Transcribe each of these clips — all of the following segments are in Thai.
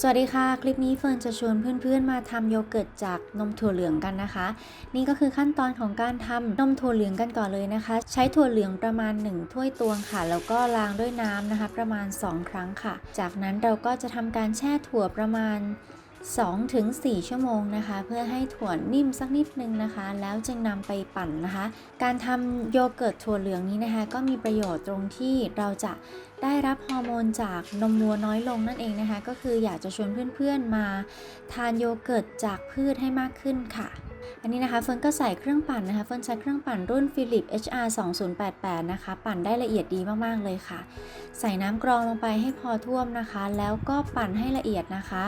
สวัสดีค่ะ คลิปนี้เฟิร์นจะชวนเพื่อนๆมาทำโยเกิร์ตจากนมถั่วเหลืองกันนะคะ นี่ก็คือขั้นตอนของการทำนมถั่วเหลืองกันก่อนเลยนะคะ ใช้ถั่วเหลืองประมาณ 1 ถ้วยตวงค่ะ แล้วก็ล้างด้วยน้ำนะคะ ประมาณ 2 ครั้งค่ะ จากนั้นเราก็จะทำการแช่ถั่วประมาณ 2-4 ชั่วโมงนะคะ เพื่อให้ถั่วนิ่มสักนิดนึงนะคะ แล้วจึงนำไปปั่นนะคะ การทำโยเกิร์ตถั่วเหลืองนี้นะคะ ก็มีประโยชน์ตรงที่เราจะ ได้รับฮอร์โมนจากนมวัวน้อยลงนั่นเองนะคะ ก็คืออยากจะชวนเพื่อนๆมาทานโยเกิร์ตจากพืชให้มากขึ้นค่ะ อันนี้นะคะเฟิร์นก็ใส่เครื่องปั่นนะคะ เฟิร์นใช้เครื่องปั่นรุ่น Philips HR 2088นะคะ ปั่นได้ละเอียดดีมากๆเลยค่ะ ใส่น้ำกรองลงไปให้พอท่วมนะคะ แล้วก็ปั่นให้ละเอียดนะคะ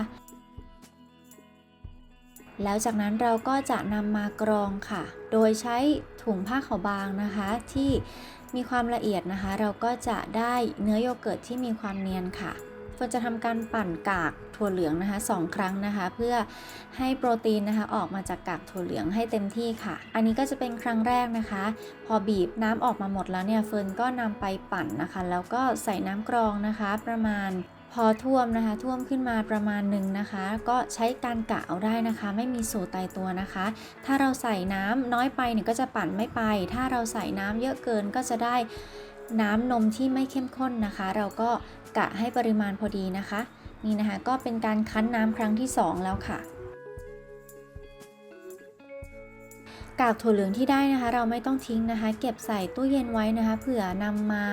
แล้วจากนั้นเราก็จะนำมากรองค่ะ โดยใช้ถุงผ้าขาวบางนะคะ ที่ มีความละเอียดนะคะ เราก็จะได้เนื้อโยเกิร์ตที่มีความเนียนค่ะเฟิร์นจะทำการปั่นกากถั่วเหลืองนะคะสองครั้งนะคะ เพื่อให้โปรตีนนะคะ ออกมาจากกากถั่วเหลืองให้เต็มที่ค่ะ อันนี้ก็จะเป็นครั้งแรกนะคะ พอบีบน้ำออกมาหมดแล้วเนี่ยเฟิร์นก็นำไปปั่นนะคะ แล้วก็ใส่น้ำกรองนะคะประมาณ พอท่วมนะคะ ท่วมขึ้นมาประมาณหนึ่งนะคะ ก็ใช้การกะเอาได้นะคะ ไม่มีสูตรตายตัวนะคะ ถ้าเราใส่น้ำน้อยไปเนี่ยก็จะปั่นไม่ไป ถ้าเราใส่น้ำเยอะเกินก็จะได้น้ำนมที่ไม่เข้มข้นนะคะ เราก็กะให้ปริมาณพอดีนะคะ นี่นะคะก็เป็นการคั้นน้ำครั้งที่ 2 แล้วค่ะกากถั่วเหลืองที่ได้นะคะ เราไม่ต้องทิ้งนะคะ เก็บใส่ตู้เย็นไว้นะคะเผื่อนำมา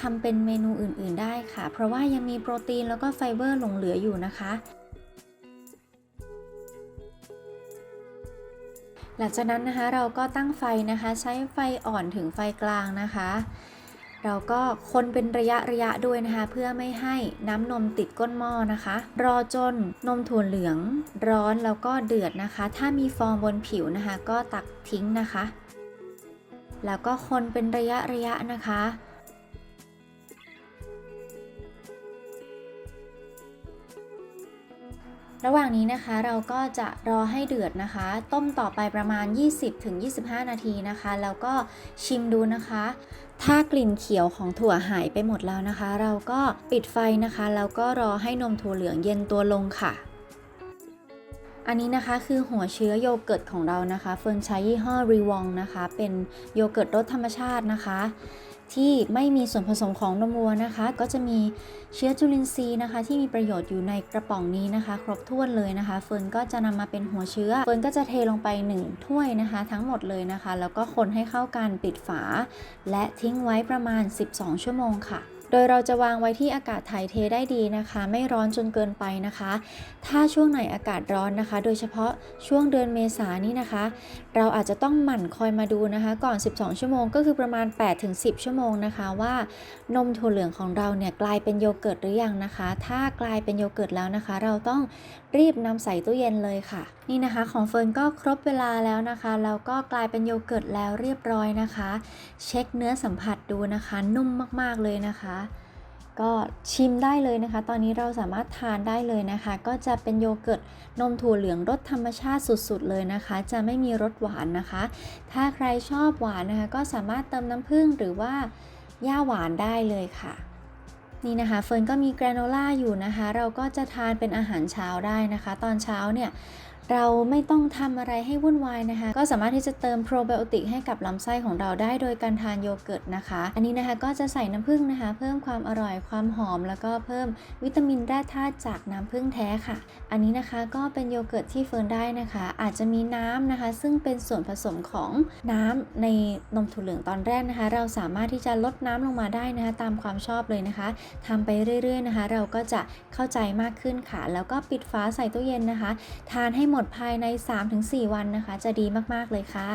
ทำเป็นเมนูอื่นๆได้ค่ะ เพราะว่ายังมีโปรตีนแล้วก็ไฟเบอร์หลงเหลืออยู่นะคะ หลังจากนั้นนะคะเราก็ตั้งไฟนะคะ ใช้ไฟอ่อนถึงไฟกลางนะคะ เราก็คนเป็นระยะระยะด้วยนะคะ เพื่อไม่ให้น้ำนมติดก้นหม้อนะคะ รอจนนมถั่วเหลืองร้อนแล้วก็เดือดนะคะ ถ้ามีฟองบนผิวนะคะ ก็ตักทิ้งนะคะ แล้วก็คนเป็นระยะระยะนะคะ ระหว่างนี้นะคะเราก็จะรอให้เดือดนะคะ ต้มต่อไปประมาณ 20-25 นาทีนะคะ แล้วก็ชิมดูนะคะ ถ้ากลิ่นเขียวของถั่วหายไปหมดแล้วนะคะ เราก็ปิดไฟนะคะ แล้วก็รอให้นมถั่วเหลืองเย็นตัวลงค่ะอันนี้นะคะคือหัวเชื้อโยเกิร์ตของเรานะคะ เฟิร์นใช้ยี่ห้อรีวองนะคะ เป็นโยเกิร์ตรสธรรมชาตินะคะ ที่ไม่มีส่วนผสมของนมวัวนะคะ ก็จะมีเชื้อจุลินทรีย์นะคะ ที่มีประโยชน์อยู่ในกระป๋องนี้นะคะ ครบถ้วนเลยนะคะ เฟิร์นก็จะนำมาเป็นหัวเชื้อ เฟิร์นก็จะเทลงไป 1 ถ้วยนะคะ ทั้งหมดเลยนะคะ แล้วก็คนให้เข้ากันปิดฝา และทิ้งไว้ประมาณ 12 ชั่วโมงค่ะ โดยเราจะวางไว้ที่อากาศถ่ายเทได้ดีนะคะ ไม่ร้อนจนเกินไปนะคะ ถ้าช่วงไหนอากาศร้อนนะคะ โดยเฉพาะช่วงเดือนเมษานี่นะคะ เราอาจจะต้องหมั่นคอยมาดูนะคะ ก่อน 12 ชั่วโมงก็คือประมาณ 8-10 ชั่วโมงนะคะว่านมถั่วเหลืองของเราเนี่ยกลายเป็นโยเกิร์ตหรือยังนะคะ ถ้ากลายเป็นโยเกิร์ตแล้วนะคะ เราต้องรีบนำใส่ตู้เย็นเลยค่ะ นี่นะคะของเฟิร์นก็ครบเวลาแล้วนะคะแล้วก็กลายเป็นโยเกิร์ตแล้วเรียบร้อยนะคะ เช็คเนื้อสัมผัสดูนะคะ นุ่มมากๆเลยนะคะ ก็ชิมได้เลยนะคะ ตอนนี้เราสามารถทานได้เลยนะคะ ก็จะเป็นโยเกิร์ตนมถั่วเหลืองรสธรรมชาติสุดๆเลยนะคะ จะไม่มีรสหวานนะคะ ถ้าใครชอบหวานนะคะ ก็สามารถเติมน้ำผึ้งหรือว่าย่าหวานได้เลยค่ะนี่นะคะเฟิร์นก็มีแกรโนล่าอยู่นะคะ เราก็จะทานเป็นอาหารเช้าได้นะคะ ตอนเช้าเนี่ย เราไม่ต้องทำอะไรให้วุ่นวายนะคะ ก็สามารถที่จะเติมโปรไบโอติกให้กับลำไส้ของเราได้โดยการทานโยเกิร์ตนะคะ อันนี้นะคะก็จะใส่น้ำผึ้งนะคะ เพิ่มความอร่อยความหอม แล้วก็เพิ่มวิตามินแร่ธาตุจากน้ำผึ้งแท้ค่ะ อันนี้นะคะก็เป็นโยเกิร์ตที่เฟิร์นได้นะคะ อาจจะมีน้ำนะคะ ซึ่งเป็นส่วนผสมของน้ำในนมถั่วเหลืองตอนแรกนะคะ เราสามารถที่จะลดน้ำลงมาได้นะคะ ตามความชอบเลยนะคะทำไปเรื่อยๆนะคะ เราก็จะเข้าใจมากขึ้นค่ะ แล้วก็ปิดฝาใส่ตู้เย็นนะคะ ทานให้หมดภายใน 3-4 วันนะคะ จะดีมากๆเลยค่ะ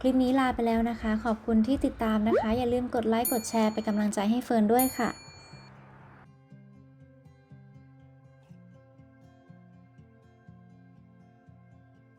คลิปนี้ลาไปแล้วนะคะ ขอบคุณที่ติดตามนะคะ อย่าลืมกดไลค์กดแชร์เป็นกำลังใจให้เฟิร์นด้วยค่ะ